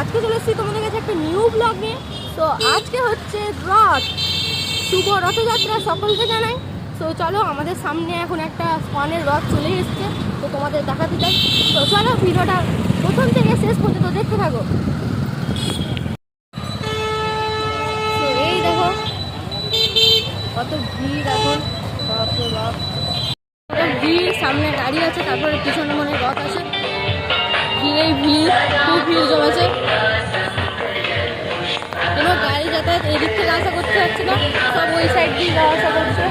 আজকে চলে এসেছি তোমাদের কাছে একটা নিউ ব্লগ নিয়ে। তো আজকে হচ্ছে রথ শুভ রথযাত্রা সকলকে জানাই। তো চলো, আমাদের সামনে এখন একটা স্কনের রথ চলে এসেছে। তো তোমাদের দেখাতে চাই। তো চলো, ভিডিওটা প্রথম থেকে শেষ পর্যন্ত দেখতে থাকো। তো এই দেখো, কত ভিড় এখন। ভিড়, সামনে গাড়ি আছে, তারপরে পিছনে মনে রথ আছে। ভিড়েই ভিড়, খুব ভিড় জমেছে। কোনো গাড়ি যাতায়াত এদিক থেকে আশা করতে পারছি না, সব ওই সাইড দিয়ে যাওয়া আসা করছে।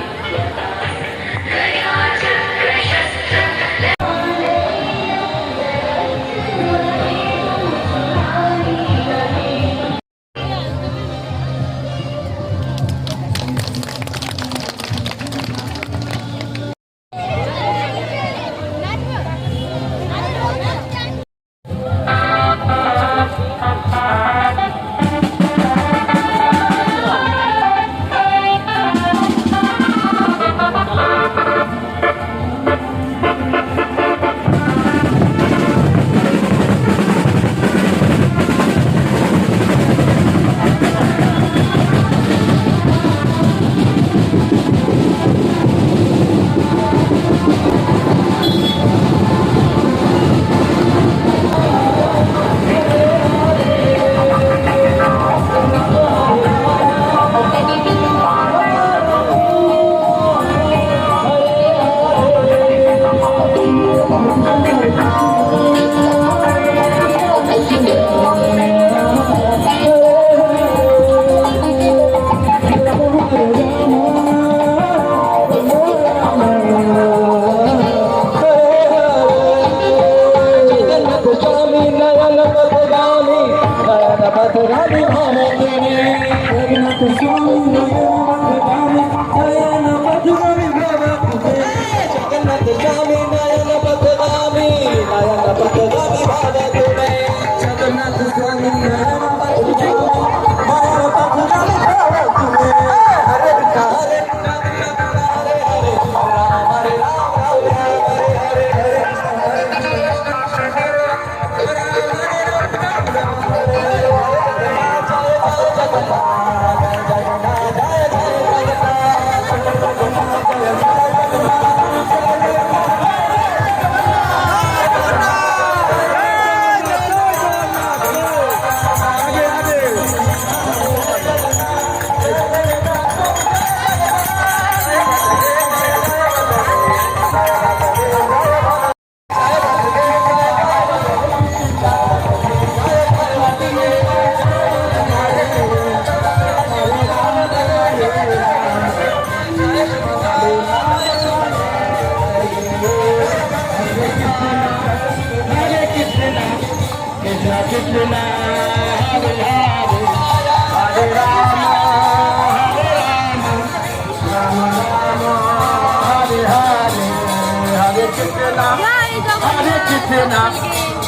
कितना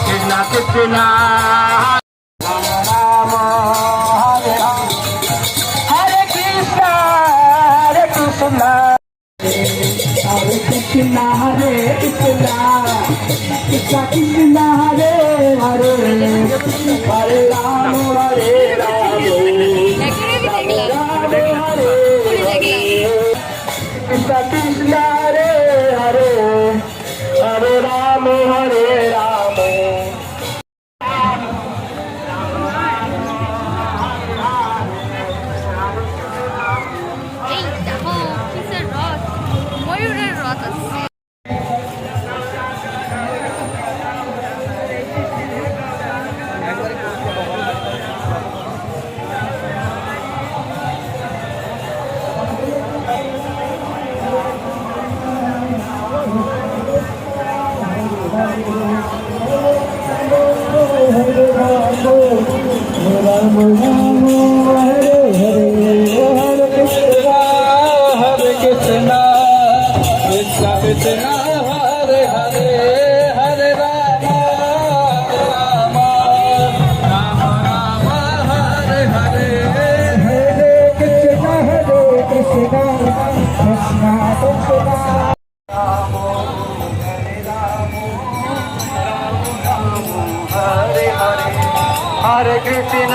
कितना कितना हरे कृष्णा हरे कृष्णा हरे कृष्णा हरे कृष्णा कृष्णा कृष्णा हरे हरे हरे राम हरे राम हरे हरे कृष्णा कृष्णा হরে হরে হরে কৃষ্ণ।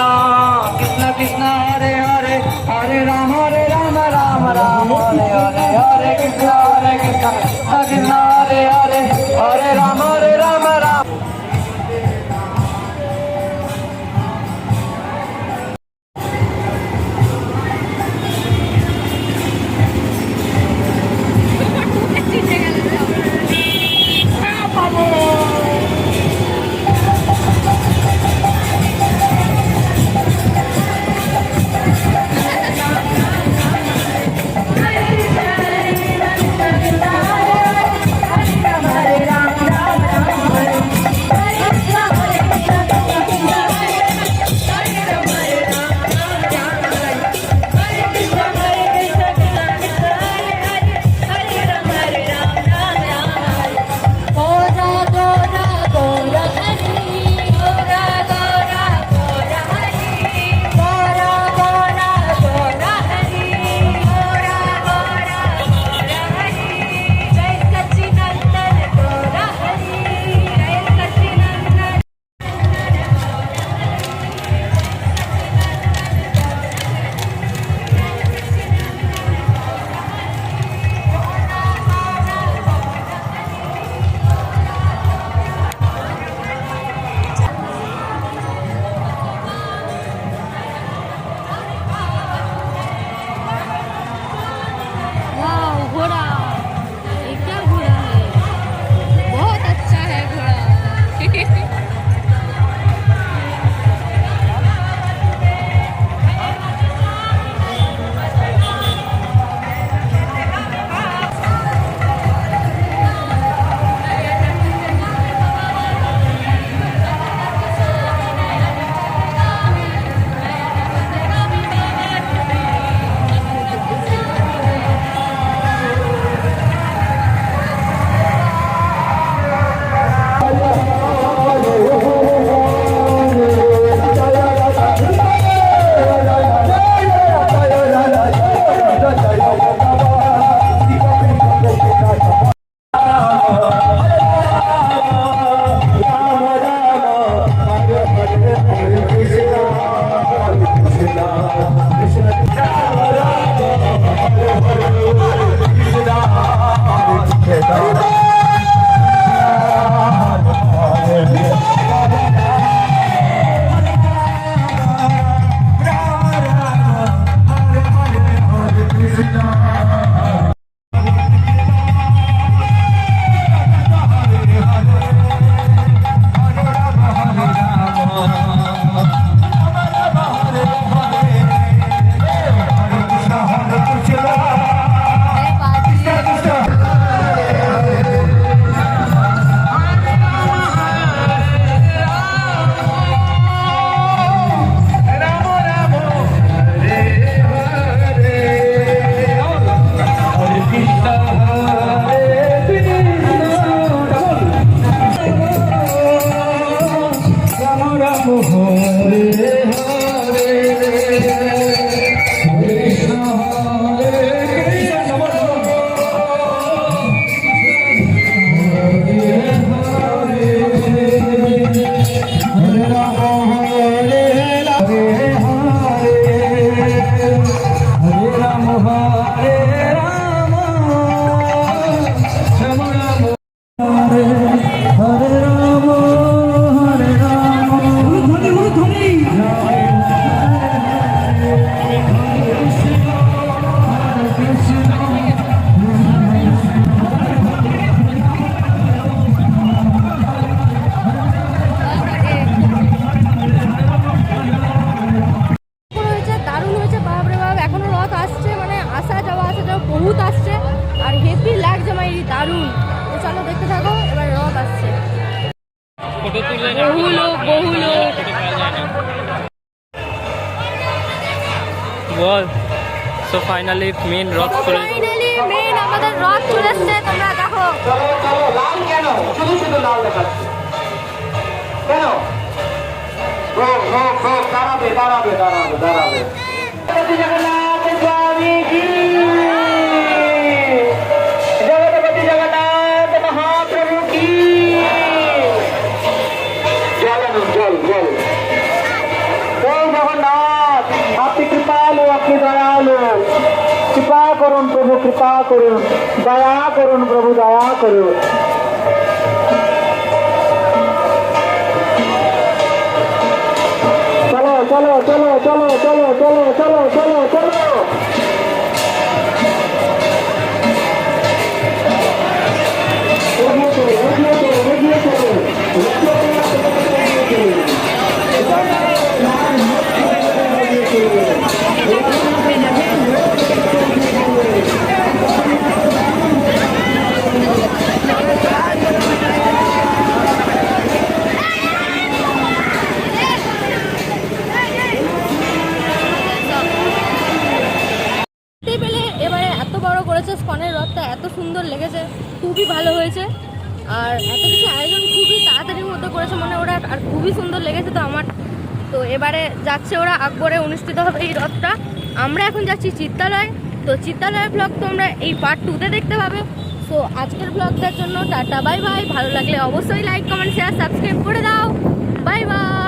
বল সো ফাইনালি মেন রথ চলে দাঁড়াবে দাঁড়াবে দাঁড়াবে দাঁড়াবে। জগন্নাথ স্বামী কৃপা করুন দয়া করুন প্রভু দয়া করুন চলো চলো চলো চলো চলো চলো চলো চলো চলো এগিয়ে চলো আর এত কিছু আয়োজন খুবই তাড়াতাড়ির মধ্যে করেছে মানে ওরা আর খুবই সুন্দর লেগেছে তো আমার। তো এবারে যাচ্ছে ওরা আকবরে অনুষ্ঠিত হবে এই রথটা। আমরা এখন যাচ্ছি চিত্তালয়। তো চিত্তালয় ব্লগ তোমরা এই পার্ট টুতে দেখতে পাবে। তো আজকের ব্লগটার জন্য টাটা বাই বাই ভালো লাগলে অবশ্যই লাইক কমেন্ট শেয়ার সাবস্ক্রাইব করে দাও। Bye bye